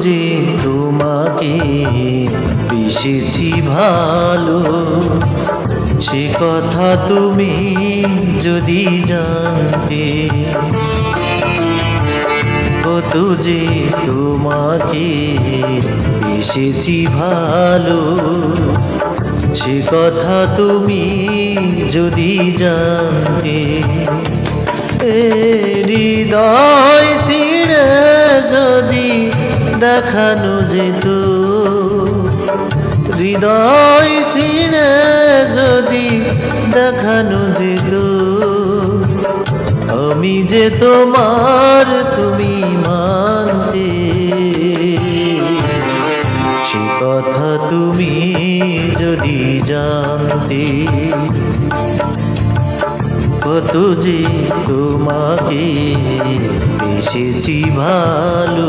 যে তোমাকে বেসেছি ভালো। সে কথা তুমি যদি জানতে কত যে তোমাকে বেসেছি ভালো। সে কথা তুমি যদি জানতে হৃদয় চিড়ে যদি দেখানো যেত। হৃদয় চিড়ে যদি দেখানো যেত। আমি যে তোমার তুমি মানতে। সে কথা তুমি যদি জানতে, কত যে তোমাকে এসেছি ভালো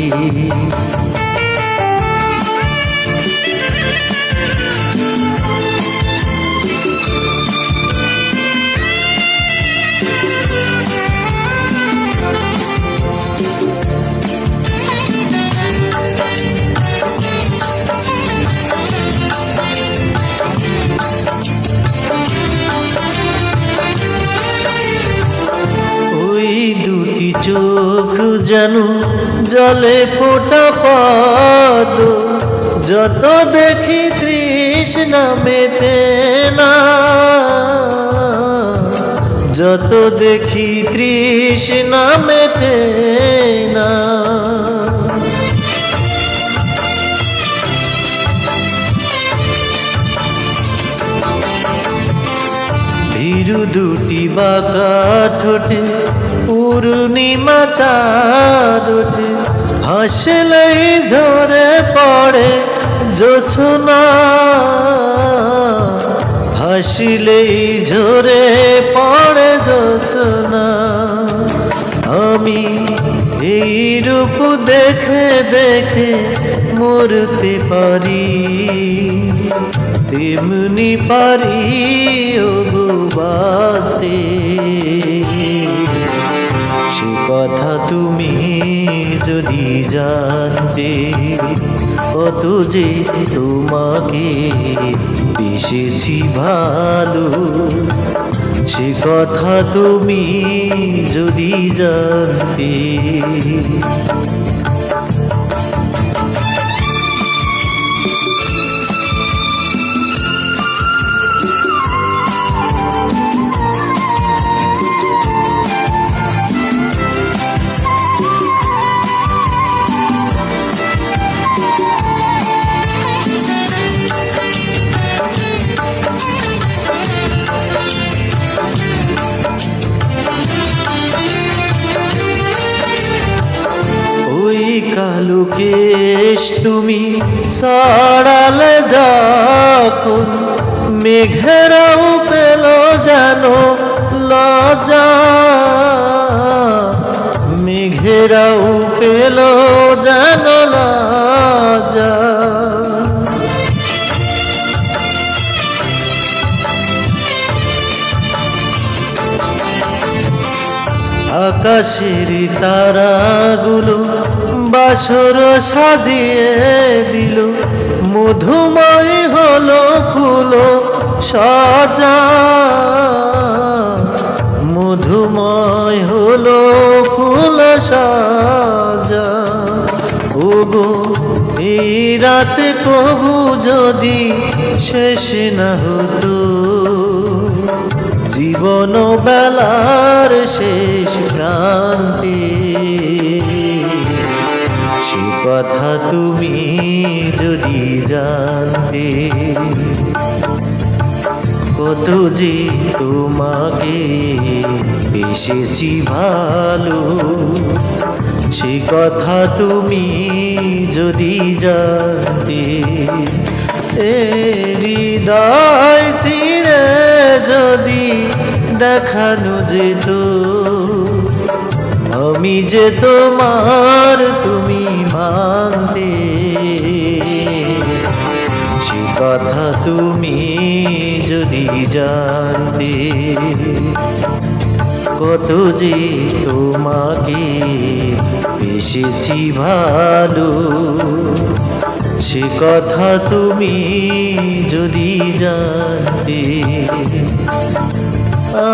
যেন জলে ফোটা পদ। যত দেখি তৃষ্ণা মেটে না। যত দেখি তৃষ্ণা মেটে ভীরু দুটি বাঁকা ঠোঁটে, পূর্ণিমা চাঁদ ওঠে। হাসলেই ঝরে পড়ে জোছনা। হাসিলেই ঝরে পড়ে জোছনা। আমি এই রূপ দেখে দেখে মরতে পারি। তেমনি পারি বাসতে সে কথা তুমি যদি জানতে, কত যে তোমাকে বেসেছি ভালো, সে কথা তুমি যদি জানতে কালো তুমি সরাল যখন মেঘেরাও পেল জানো লজা মেঘেরাও পেল জানো লজা আকাশের তারাগুলো বাসর সাজিয়ে দিল। মধুময় হলো ফুলো সাজা। মধুময় হলো ফুল সাজা। ওগো, এই রাত কবু যদি শেষ না হতো জীবন বেলার শেষ ক্রান্তি সে কথা তুমি যদি জানতে, কত যে তোমাকে বেসেছি ভালো, সে কথা তুমি যদি জানতে, এ হৃদয় চিড়ে যদি দেখানো যেত, আমি যে তোমার তুমি মানতে। সে কথা তুমি যদি জানতে, কত যে তোমাকে বেসেছি ভালো। সে কথা তুমি যদি জানতে। আ